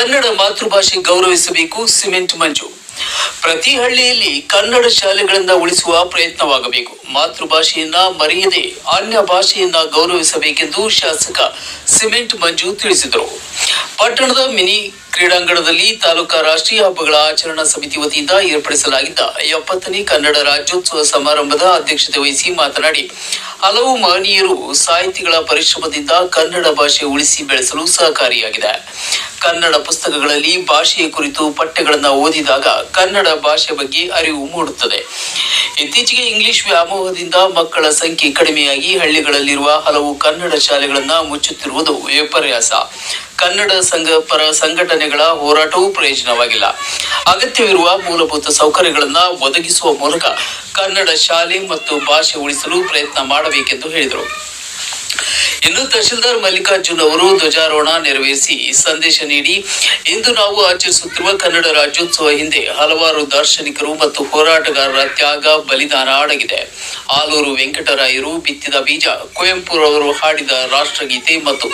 ಕನ್ನಡ ಮಾತೃಭಾಷೆ ಗೌರವಿಸಬೇಕು ಸಿಮೆಂಟ್ ಮಂಜು. ಪ್ರತಿ ಹಳ್ಳಿಯಲ್ಲಿ ಕನ್ನಡ ಶಾಲೆಗಳಿಂದ ಉಳಿಸುವ ಪ್ರಯತ್ನವಾಗಬೇಕು. ಮಾತೃಭಾಷೆಯನ್ನ ಮರೆಯದೆ ಅನ್ಯ ಭಾಷೆಯನ್ನ ಗೌರವಿಸಬೇಕೆಂದು ಶಾಸಕ ಸಿಮೆಂಟ್ ಮಂಜು ತಿಳಿಸಿದರು. ಪಟ್ಟಣದ ಮಿನಿ ಕ್ರೀಡಾಂಗಣದಲ್ಲಿ ತಾಲೂಕಾ ರಾಷ್ಟ್ರೀಯ ಹಬ್ಬಗಳ ಆಚರಣಾ ಸಮಿತಿ ವತಿಯಿಂದ ಏರ್ಪಡಿಸಲಾಗಿದ್ದ ಎಪ್ಪತ್ತನೇ ಕನ್ನಡ ರಾಜ್ಯೋತ್ಸವ ಸಮಾರಂಭದ ಅಧ್ಯಕ್ಷತೆ ವಹಿಸಿ ಮಾತನಾಡಿ, ಹಲವು ಮಹನೀಯರು ಸಾಹಿತಿಗಳ ಪರಿಶ್ರಮದಿಂದ ಕನ್ನಡ ಭಾಷೆ ಉಳಿಸಿ ಬೆಳೆಸಲು ಸಹಕಾರಿಯಾಗಿದೆ. ಕನ್ನಡ ಪುಸ್ತಕಗಳಲ್ಲಿ ಭಾಷೆಯ ಕುರಿತು ಪಠ್ಯಗಳನ್ನು ಓದಿದಾಗ ಕನ್ನಡ ಭಾಷೆ ಬಗ್ಗೆ ಅರಿವು ಮೂಡುತ್ತದೆ. ಇತ್ತೀಚೆಗೆ ಇಂಗ್ಲಿಷ್ ವ್ಯಾಮೋಹದಿಂದ ಮಕ್ಕಳ ಸಂಖ್ಯೆ ಕಡಿಮೆಯಾಗಿ ಹಳ್ಳಿಗಳಲ್ಲಿರುವ ಹಲವು ಕನ್ನಡ ಶಾಲೆಗಳನ್ನ ಮುಚ್ಚುತ್ತಿರುವುದು ವಿಪರ್ಯಾಸ. ಕನ್ನಡ ಸಂಘ ಪರ ಸಂಘಟನೆಗಳ ಹೋರಾಟವೂ ಪ್ರಯೋಜನವಾಗಿಲ್ಲ. ಅಗತ್ಯವಿರುವ ಮೂಲಭೂತ ಸೌಕರ್ಯಗಳನ್ನ ಒದಗಿಸುವ ಮೂಲಕ ಕನ್ನಡ ಶಾಲೆ ಮತ್ತು ಭಾಷೆ ಉಳಿಸಲು ಪ್ರಯತ್ನ ಮಾಡಬೇಕೆಂದು ಹೇಳಿದರು. ಇನ್ನು ತಹಶೀಲ್ದಾರ್ ಮಲ್ಲಿಕಾರ್ಜುನ್ ಅವರು ಧ್ವಜಾರೋಹಣ ನೆರವೇರಿಸಿ ಸಂದೇಶ ನೀಡಿ, ಇಂದು ನಾವು ಆಚರಿಸುತ್ತಿರುವ ಕನ್ನಡ ರಾಜ್ಯೋತ್ಸವ ಹಿಂದೆ ಹಲವಾರು ದಾರ್ಶನಿಕರು ಮತ್ತು ಹೋರಾಟಗಾರರ ತ್ಯಾಗ, ಬಲಿದಾನ ಅಡಗಿದೆ. ಆಲೂರು ವೆಂಕಟರಾಯರು ಬಿತ್ತಿದ ಬೀಜ, ಕುವೆಂಪುರವರು ಹಾಡಿದ ರಾಷ್ಟ್ರಗೀತೆ ಮತ್ತು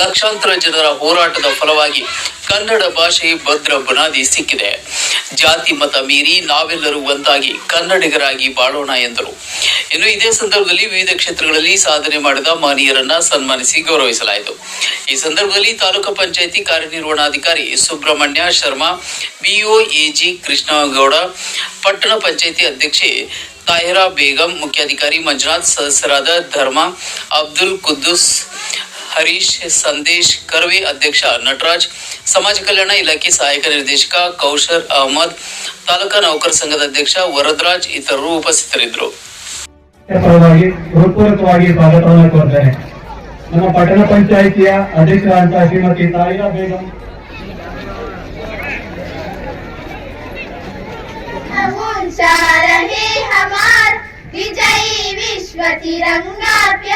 ಲಕ್ಷಾಂತರ ಜನರ ಹೋರಾಟದ ಫಲವಾಗಿ ಕನ್ನಡ ಭಾಷೆ ಭದ್ರ ಬುನಾದಿ ಸಿಕ್ಕಿದೆ. ಜಾತಿ ಮತ ಮೀರಿ ನಾವೆಲ್ಲರೂ ಒಂದಾಗಿ ಕನ್ನಡಿಗರಾಗಿ ಬಾಳೋಣ ಎಂದರು. ಇನ್ನು ಇದೇ ಸಂದರ್ಭದಲ್ಲಿ ವಿವಿಧ ಕ್ಷೇತ್ರಗಳಲ್ಲಿ ಸಾಧನೆ ಮಾಡಿದ ಮಹನೀಯರನ್ನ ಸನ್ಮಾನಿಸಿ ಗೌರವಿಸಲಾಯಿತು. ಈ ಸಂದರ್ಭದಲ್ಲಿ ತಾಲೂಕು ಪಂಚಾಯಿತಿ ಕಾರ್ಯನಿರ್ವಹಣಾಧಿಕಾರಿ Subramanya Sharma B O A G Krishnagowda, ಪಟ್ಟಣ ಪಂಚಾಯಿತಿ ಅಧ್ಯಕ್ಷೆ ತಾಹಿರಾ ಬೇಗಂ, ಮುಖ್ಯಾಧಿಕಾರಿ ಮಂಜುನಾಥ್, ಸದಸ್ಯರಾದ ಧರ್ಮ, ಅಬ್ದುಲ್ ಕುದ್ದೂಸ್, ಹರೀಶ್, ಸಂದೇಶ್, ಕರ್ವೆ ಅಧ್ಯಕ್ಷ ನಟರಾಜ್, ಸಮಾಜ ಕಲ್ಯಾಣ ಇಲಾಖೆ ಸಹಾಯಕ ನಿರ್ದೇಶಕ ಕೌಶರ್ ಅಹಮದ್, ತಾಲೂಕಾ ನೌಕರ ಸಂಘದ ಅಧ್ಯಕ್ಷ ವರದರಾಜ್ ಇತರರು ಉಪಸ್ಥಿತರಿದ್ದರು. ಪರವಾಗಿ ಹೃತ್ಪೂರ್ವಕವಾಗಿ ಸ್ವಾಗತವನ್ನು ಕೋರ್ತೇನೆ ನಮ್ಮ ಪಟ್ಟಣ ಪಂಚಾಯಿತಿಯ ಅಧ್ಯಕ್ಷ ಅಂತ ಶ್ರೀಮತಿ ತಾಯಿರಾ ಬೇಗಂ.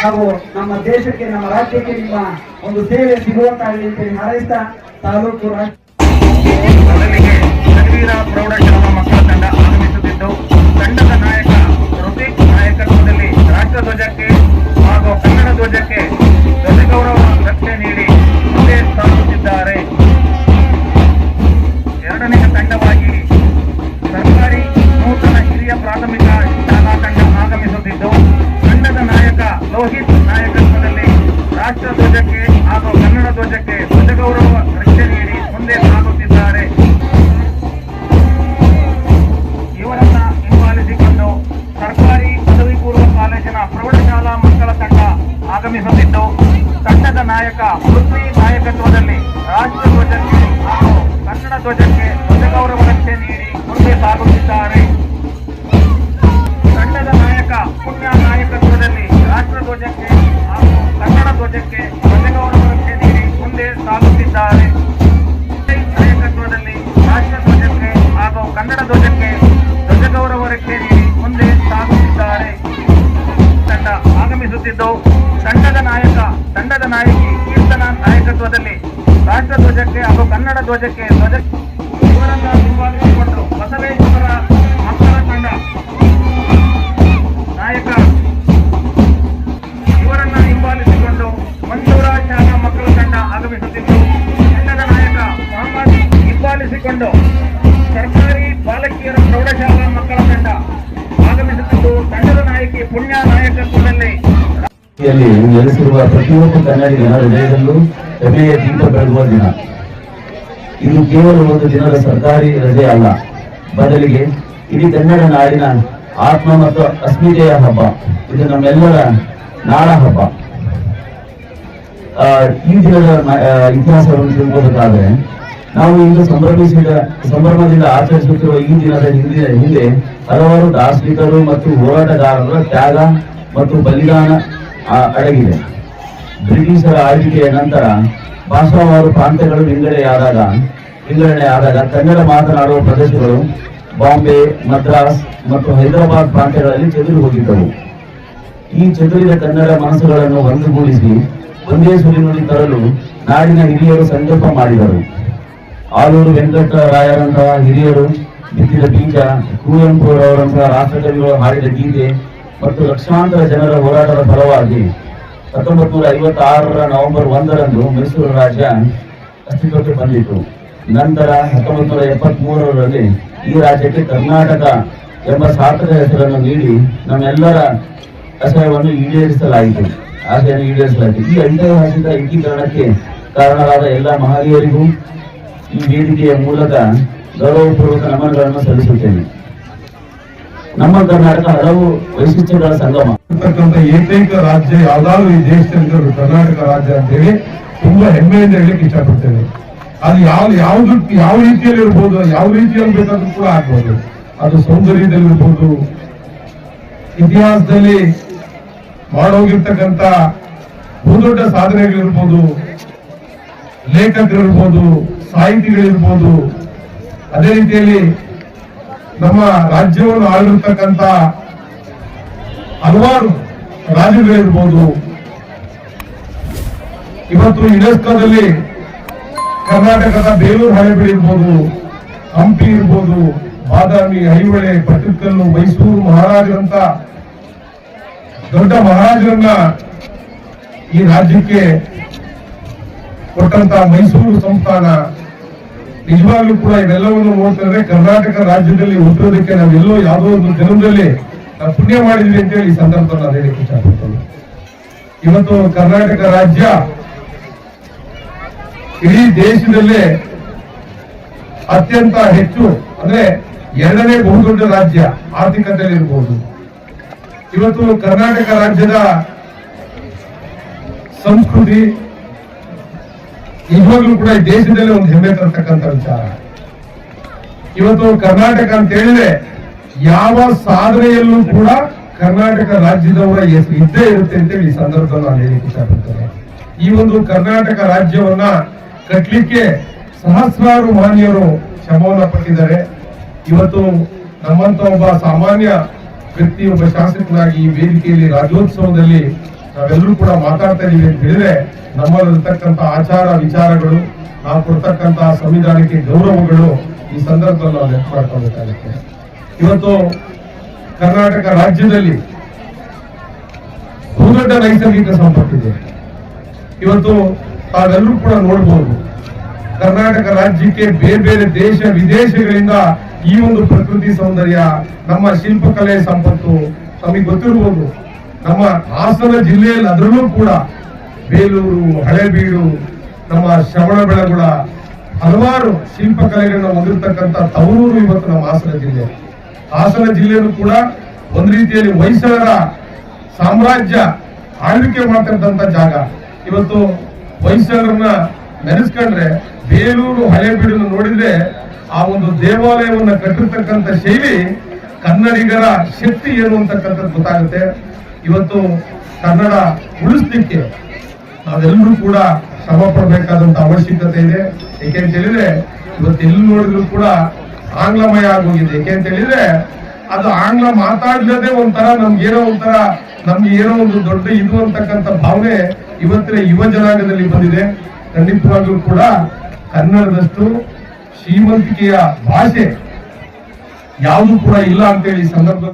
ಹಾಗೂ ನಮ್ಮ ದೇಶಕ್ಕೆ ನಮ್ಮ ರಾಜ್ಯಕ್ಕೆ ನಿಮ್ಮ ಒಂದು ಸೇವೆ ಸಿಗುವಂತಾಗಲಿ ಅಂತೇಳಿ ಹಾರೈಸ್ತಾ ತಾಲೂಕು ರಾಜ್ಯ ಪ್ರೌಢಶಾಲಾ ಮಕ್ಕಳ ತಂಡ ಆಗಮಿಸುತ್ತಿದ್ದು ತಂಡದ ನಾಯಕ ಋತಿಕ್ ನಾಯಕತ್ವದಲ್ಲಿ ರಾಷ್ಟ್ರಧ್ವಜಕ್ಕೆ ಹಾಗೂ ಕನ್ನಡ ಧ್ವಜಕ್ಕೆ ಧ್ವಜಗೌರವ ರಕ್ಷೆ ನಾಯಕ ಪೃಥ್ವಿ ನಾಯಕತ್ವದಲ್ಲಿ ರಾಷ್ಟ್ರ ಧ್ವಜಕ್ಕೆ ಹಾಗೂ ಕನ್ನಡ ಧ್ವಜಕ್ಕೆ ಧ್ವಜ ರಕ್ಷೆ ನೀಡಿ ಮುಂದೆ ಸಾಗುತ್ತಿದ್ದಾರೆ. ತಂಡದ ನಾಯಕ, ಪುಣ್ಯ ನಾಯಕತ್ವದಲ್ಲಿ ರಾಷ್ಟ್ರ ಧ್ವಜಕ್ಕೆ ಹಾಗೂ ಕನ್ನಡ ಧ್ವಜಕ್ಕೆ ಧ್ವಜ ರಕ್ಷೆ ನೀಡಿ ಮುಂದೆ ಸಾಗುತ್ತಿದ್ದಾರೆ. ನಾಯಕತ್ವದಲ್ಲಿ ರಾಷ್ಟ್ರ ಧ್ವಜಕ್ಕೆ ಹಾಗೂ ಕನ್ನಡ ಧ್ವಜಕ್ಕೆ ಧ್ವಜ ರಕ್ಷೆ ನೀಡಿ ಮುಂದೆ ಸಾಗುತ್ತಿದ್ದಾರೆ. ತಂಡ ಆಗಮಿಸುತ್ತಿದ್ದು ತಂಡದ ನಾಯಕ, ತಂಡದ ನಾಯಕಿ ಕೀರ್ತನ ನಾಯಕತ್ವದಲ್ಲಿ ರಾಷ್ಟ್ರ ಧ್ವಜಕ್ಕೆ ಹಾಗೂ ಕನ್ನಡ ಧ್ವಜಕ್ಕೆ ಧ್ವಜ ಇವರನ್ನ ಹಿಂಬಾಲಿಸಿಕೊಂಡು ಬಸವೇಶ್ವರ ಮಕ್ಕಳ ತಂಡ. ನಾಯಕ, ಇವರನ್ನ ಹಿಂಬಾಲಿಸಿಕೊಂಡು ಮಂಜೂರ ಶಾಲಾ ಮಕ್ಕಳ ತಂಡ ಆಗಮಿಸುತ್ತಿದ್ದು ತಂಡದ ನಾಯಕ ಮೊಹಮ್ಮದ್ ಹಿಂಬಾಲಿಸಿಕೊಂಡು ಸರ್ಕಾರಿ ಬಾಲಕಿಯರ ಪ್ರೌಢಶಾಲಾ ನೆಲೆಸಿರುವ ಪ್ರತಿಯೊಬ್ಬ ಕನ್ನಡಿಗನ ಹೃದಯದಲ್ಲೂ ಹೆಮ್ಮೆಯ ದೀಪ ಬೆಳಗುವ ದಿನ. ಇದು ಕೇವಲ ಒಂದು ದಿನದ ಸರ್ಕಾರಿ ರಜೆ ಅಲ್ಲ. ಬದಲಿಗೆ ಇಡೀ ಕನ್ನಡ ನಾಡಿನ ಆತ್ಮ ಮತ್ತು ಅಸ್ಮಿತೆಯ ಹಬ್ಬ. ಇದು ನಮ್ಮೆಲ್ಲರ ನಾಡ ಹಬ್ಬ. ಈ ದಿನದ ಇತಿಹಾಸವನ್ನು ತಿಳ್ಕೋಬೇಕಾದ್ರೆ ನಾವು ಇಂದು ಸಂಭ್ರಮಿಸಿದ, ಸಂಭ್ರಮದಿಂದ ಆಚರಿಸುತ್ತಿರುವ ಈ ದಿನದ ಹಿಂದಿನ ಹಿಂದೆ ಹಲವಾರು ದಾರ್ಶನಿಕರು ಮತ್ತು ಹೋರಾಟಗಾರರ ತ್ಯಾಗ ಮತ್ತು ಬಲಿದಾನ ಅಡಗಿದೆ ಬ್ರಿಟಿಷರ ಆಳ್ವಿಕೆಯ ನಂತರ ಭಾಷಾವಾರು ಪ್ರಾಂತ್ಯಗಳು ವಿಂಗಡೆಯಾದಾಗ ವಿಂಗಡಣೆ ಆದಾಗ ಕನ್ನಡ ಮಾತನಾಡುವ ಪ್ರದೇಶಗಳು ಬಾಂಬೆ, ಮದ್ರಾಸ್ ಮತ್ತು ಹೈದರಾಬಾದ್ ಪ್ರಾಂತ್ಯಗಳಲ್ಲಿ ಚದುರಿ ಹೋಗಿದ್ದವು. ಈ ಚದುರಿದ ಕನ್ನಡ ಮನಸ್ಸುಗಳನ್ನು ಒಂದುಗೂಡಿಸಿ ಒಂದೇ ಸುರಿನಲ್ಲಿ ತರಲು ನಾಡಿನ ಹಿರಿಯರು ಸಂಕಲ್ಪ ಮಾಡಿದರು. ಆಲೂರು ವೆಂಕಟರಾಯರಂತಹ ಹಿರಿಯರು ಬಿತ್ತಿದ ಬೀಜ, ಕುವೆಂಪುರವರಂತಹ ರಾಷ್ಟ್ರಕವಿಗಳು ಹಾಡಿದ ಗೀತೆ ಮತ್ತು ಲಕ್ಷಾಂತರ ಜನರ ಹೋರಾಟದ ಫಲವಾಗಿ ಹತ್ತೊಂಬತ್ತು ನೂರ ಐವತ್ತಾರರ ನವೆಂಬರ್ ಒಂದರಂದು ಮೈಸೂರು ರಾಜ್ಯ ಅಸ್ತಿತ್ವಕ್ಕೆ ಬಂದಿತು ನಂತರ ಹತ್ತೊಂಬತ್ತು ನೂರ ಎಪ್ಪತ್ತ್ ಮೂರರಲ್ಲಿ ಈ ರಾಜ್ಯಕ್ಕೆ ಕರ್ನಾಟಕ ಎಂಬ ಸಾರ್ಥಕ ಹೆಸರನ್ನು ನೀಡಿ ನಮ್ಮೆಲ್ಲರ ಆಶಯವನ್ನು ಈಡೇರಿಸಲಾಯಿತು. ಆಸೆಯನ್ನು ಈಡೇರಿಸಲಾಯಿತು. ಈ ಐತಿಹಾಸಿಕ ಏಕೀಕರಣಕ್ಕೆ ಕಾರಣರಾದ ಎಲ್ಲ ಮಹನೀಯರಿಗೂ ಈ ವೇದಿಕೆಯ ಮೂಲಕ ಗೌರವಪೂರ್ವಕ ನಮನಗಳನ್ನು ಸಲ್ಲಿಸುತ್ತೇನೆ. ನಮ್ಮ ಕರ್ನಾಟಕ ಹಲವು ವೈಶಿಷ್ಟ್ಯಗಳ ಸಂಗಮ. ಏಕೈಕ ರಾಜ್ಯ ಯಾವ್ದಾದ್ರು ಈ ದೇಶದಲ್ಲಿ ಕರ್ನಾಟಕ ರಾಜ್ಯ ಅಂತೇಳಿ ತುಂಬಾ ಹೆಮ್ಮೆಯಿಂದ ಹೇಳಲಿಕ್ಕೆ ಇಷ್ಟಪಡ್ತೇವೆ ಅದು ಯಾವ ಯಾವ್ದು ಯಾವ ರೀತಿಯಲ್ಲಿ ಇರ್ಬೋದು, ಯಾವ ರೀತಿಯಲ್ಲಿ ಬೇಕಾದ್ರೂ ಕೂಡ ಆಗ್ಬೋದು. ಅದು ಸೌಂದರ್ಯದಲ್ಲಿ ಇರ್ಬೋದು. ಇತಿಹಾಸದಲ್ಲಿ ಮಾಡೋಗಿರ್ತಕ್ಕಂಥ ಬಹುದೊಡ್ಡ ಸಾಧನೆಗಳಿರ್ಬೋದು. ಲೇಖಕರಿರ್ಬೋದು, ಸಾಹಿತಿಗಳಿರ್ಬೋದು. ಅದೇ ರೀತಿಯಲ್ಲಿ ನಮ್ಮ ರಾಜ್ಯವನ್ನು ಆಳಿರ್ತಕ್ಕಂಥ ಹಲವಾರು ರಾಜ್ಯಗಳಿರ್ಬೋದು. ಇವತ್ತು ಯುನೆಸ್ಕೋದಲ್ಲಿ ಕರ್ನಾಟಕದ ಬೇಲೂರು ಹಳೆಬೀಡು ಇರ್ಬೋದು, ಹಂಪಿ ಇರ್ಬೋದು, ಬಾದಾಮಿ ಐಹೊಳೆ ಪಟ್ಟದಕಲ್ಲು ಮೈಸೂರು ಮಹಾರಾಜರಂತ ದೊಡ್ಡ ಮಹಾರಾಜರನ್ನ ಈ ರಾಜ್ಯಕ್ಕೆ ಕೊಟ್ಟಂತ ಮೈಸೂರು ಸಂಸ್ಥಾನ ನಿಜವಾಗ್ಲೂ ಕೂಡ ಇವೆಲ್ಲವನ್ನು ನೋಡ್ತಾರೆ ಕರ್ನಾಟಕ ರಾಜ್ಯದಲ್ಲಿ ಹುಟ್ಟೋದಕ್ಕೆ ನಾವೆಲ್ಲೋ ಯಾವುದೋ ಒಂದು ಜನ್ಮದಲ್ಲಿ ನಾವು ಪುಣ್ಯ ಮಾಡಿದ್ವಿ ಅಂತೇಳಿ ಈ ಸಂದರ್ಭದಲ್ಲಿ ನಾನು ಹೇಳಕ್ಕೆ ಇಷ್ಟಪಡ್ತೇನೆ. ಇವತ್ತು ಕರ್ನಾಟಕ ರಾಜ್ಯ ಇಡೀ ದೇಶದಲ್ಲೇ ಅತ್ಯಂತ ಹೆಚ್ಚು, ಅಂದ್ರೆ ಎರಡನೇ ಬಹುದೊಡ್ಡ ರಾಜ್ಯ ಆರ್ಥಿಕತೆಯಲ್ಲಿ ಇರಬಹುದು ಇವತ್ತು ಕರ್ನಾಟಕ ರಾಜ್ಯದ ಸಂಸ್ಕೃತಿ ನಿಜವಾಗ್ಲೂ ಕೂಡ ಈ ದೇಶದಲ್ಲಿ ಒಂದು ಹೆಮ್ಮೆ ತರ್ತಕ್ಕಂಥ ವಿಚಾರ. ಇವತ್ತು ಕರ್ನಾಟಕ ಅಂತ ಹೇಳಿದ್ರೆ ಯಾವ ಸಾಧನೆಯಲ್ಲೂ ಕೂಡ ಕರ್ನಾಟಕ ರಾಜ್ಯದವರ ಹೆಸರು ಇದ್ದೇ ಇರುತ್ತೆ ಅಂತೇಳಿ ಈ ಸಂದರ್ಭದಲ್ಲಿ ನಾನು ಹೇಳಿ ಇಷ್ಟಪಡ್ತೇನೆ. ಈ ಒಂದು ಕರ್ನಾಟಕ ರಾಜ್ಯವನ್ನ ಕಟ್ಟಲಿಕ್ಕೆ ಸಹಸ್ರಾರು ಮಾನ್ಯರು ಶ್ರಮವನ್ನ ಪಟ್ಟಿದ್ದಾರೆ. ಇವತ್ತು ನಮ್ಮಂತ ಒಬ್ಬ ಸಾಮಾನ್ಯ ವ್ಯಕ್ತಿ, ಒಬ್ಬ ಶಾಸಕನಾಗಿ ಈ ವೇದಿಕೆಯಲ್ಲಿ ರಾಜ್ಯೋತ್ಸವದಲ್ಲಿ ನಾವೆಲ್ಲರೂ ಕೂಡ ಮಾತಾಡ್ತಾ ಇದೀವಿ ಅಂತ ಹೇಳಿದ್ರೆ ನಮ್ಮಲ್ಲಿರ್ತಕ್ಕಂಥ ಆಚಾರ ವಿಚಾರಗಳು, ನಾವು ಕೊಡ್ತಕ್ಕಂತಹ ಸಂವಿಧಾನಕ್ಕೆ ಗೌರವಗಳು ಈ ಸಂದರ್ಭದಲ್ಲಿ ನಾವು ನೆನಪು ಮಾಡ್ಕೊಳ್ಬೇಕಾಗುತ್ತೆ. ಇವತ್ತು ಕರ್ನಾಟಕ ರಾಜ್ಯದಲ್ಲಿ ಬಹುದೊಡ್ಡ ನೈಸರ್ಗಿಕ ಸಂಪತ್ತಿದೆ ಇವತ್ತು ತಾವೆಲ್ಲರೂ ಕೂಡ ನೋಡಬಹುದು ಕರ್ನಾಟಕ ರಾಜ್ಯಕ್ಕೆ ಬೇರೆ ಬೇರೆ ದೇಶ ವಿದೇಶಗಳಿಂದ ಈ ಒಂದು ಪ್ರಕೃತಿ ಸೌಂದರ್ಯ, ನಮ್ಮ ಶಿಲ್ಪಕಲೆ ಸಂಪತ್ತು ನಮಗೆ ಗೊತ್ತಿರ್ಬೋದು. ನಮ್ಮ ಹಾಸನ ಜಿಲ್ಲೆಯಲ್ಲಿ ಅದರಲ್ಲೂ ಕೂಡ ಬೇಲೂರು, ಹಳೆಬೀಡು, ನಮ್ಮ ಶ್ರವಣ ಬೆಳಗುಳ ಹಲವಾರು ಶಿಲ್ಪಕಲೆಗಳನ್ನ ಹೊಂದಿರತಕ್ಕಂಥ ತವರೂರು ಇವತ್ತು ನಮ್ಮ ಹಾಸನ ಜಿಲ್ಲೆ. ಹಾಸನ ಜಿಲ್ಲೆಯಲ್ಲೂ ಕೂಡ ಒಂದ್ ರೀತಿಯಲ್ಲಿ ಹೊಯ್ಸಳರ ಸಾಮ್ರಾಜ್ಯ ಆಳ್ವಿಕೆ ಮಾಡ್ತಕ್ಕಂತ ಜಾಗ. ಇವತ್ತು ಹೊಯ್ಸಳರನ್ನ ನೆನೆಸ್ಕೊಂಡ್ರೆ ಬೇಲೂರು, ಹಳೆಬೀಡನ್ನು ನೋಡಿದ್ರೆ ಆ ಒಂದು ದೇವಾಲಯವನ್ನ ಕಟ್ಟಿರ್ತಕ್ಕಂಥ ಶೈಲಿ ಕನ್ನಡಿಗರ ಶಕ್ತಿ ಏನು ಅಂತಕ್ಕಂಥದ್ದು ಗೊತ್ತಾಗುತ್ತೆ. ಇವತ್ತು ಕನ್ನಡ ಉಳಿಸ್ಲಿಕ್ಕೆ ನಾವೆಲ್ಲರೂ ಕೂಡ ಶ್ರಮ ಪಡಬೇಕಾದಂತ ಅವಶ್ಯಕತೆ ಇದೆ. ಏಕೆಂತ ಹೇಳಿದ್ರೆ, ಇವತ್ತು ಎಲ್ಲಿ ನೋಡಿದ್ರು ಕೂಡ ಆಂಗ್ಲಮಯ ಆಗೋಗಿದೆ. ಏಕೆಂತ ಹೇಳಿದ್ರೆ, ಅದು ಆಂಗ್ಲ ಮಾತಾಡ್ಲದೇ ಒಂಥರ ನಮ್ಗೆ ಏನೋ ಒಂಥರ, ನಮ್ಗೆ ಏನೋ ಒಂದು ದೊಡ್ಡ ಇದು ಅಂತಕ್ಕಂಥ ಭಾವನೆ ಇವತ್ತಿನ ಯುವ ಜನಾಂಗದಲ್ಲಿ ಬಂದಿದೆ. ಖಂಡಿತವಾಗ್ಲೂ ಕೂಡ ಕನ್ನಡದಷ್ಟು ಶ್ರೀಮಂತಿಕೆಯ ಭಾಷೆ ಯಾವುದು ಕೂಡ ಇಲ್ಲ ಅಂತೇಳಿ ಸಂದರ್ಭ